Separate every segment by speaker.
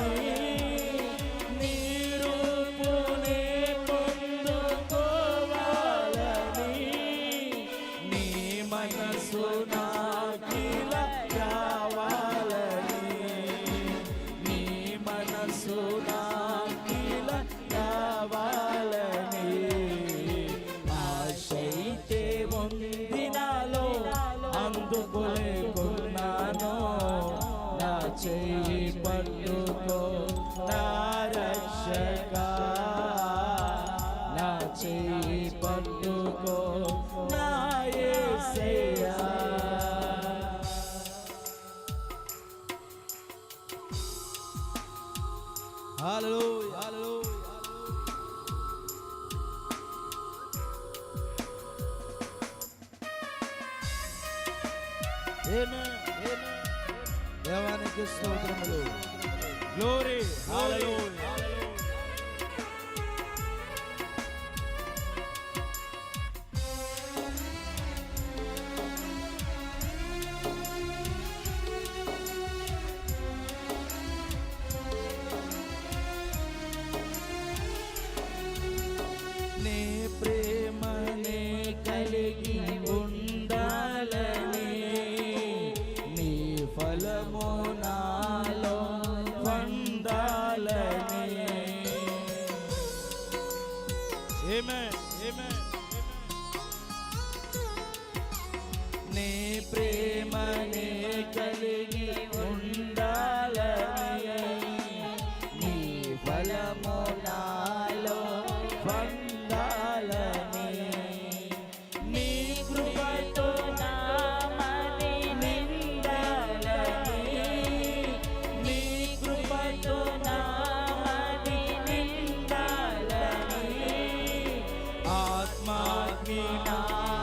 Speaker 1: yeah. Hallelujah. Hallelujah.
Speaker 2: Amen.
Speaker 1: దేవానికి స్తోత్రములు. Glory హాలలోయ না না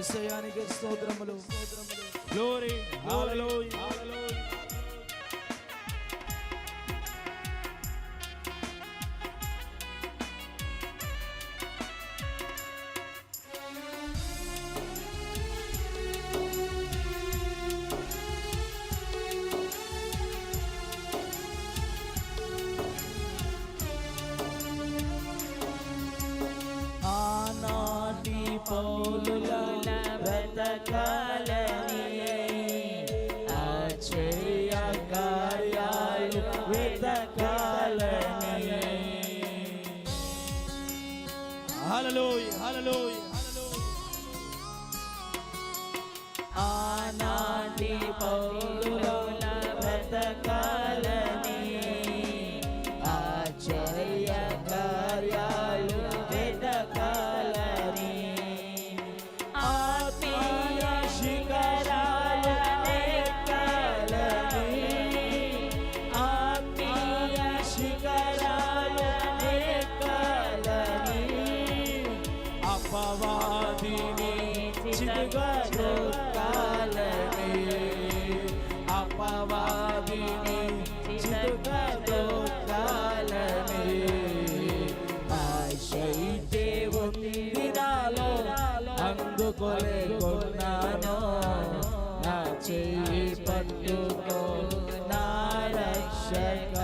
Speaker 1: ఎస్ఐయానికి స్తోత్రములు స్తోత్రములు
Speaker 2: గ్లోరీ
Speaker 1: హలలోయ
Speaker 2: హలలోయ
Speaker 1: ఆనాటి పౌ కొలుకున్నాను నా చెయ్యి పట్టుకో నా రక్షక.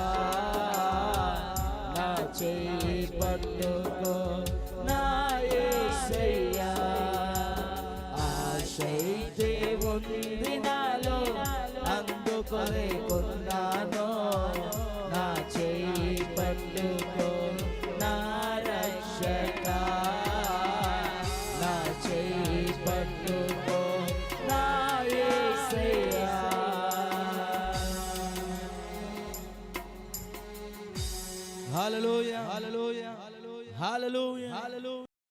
Speaker 1: నా చెయ్యి పట్టుకో నా ఏసయ్యా. ఆశైతే ఉంది నాలో అందుకొలేకున్నాను నా చెయ్యి పట్టుకో.
Speaker 2: Hallelujah. Hallelujah.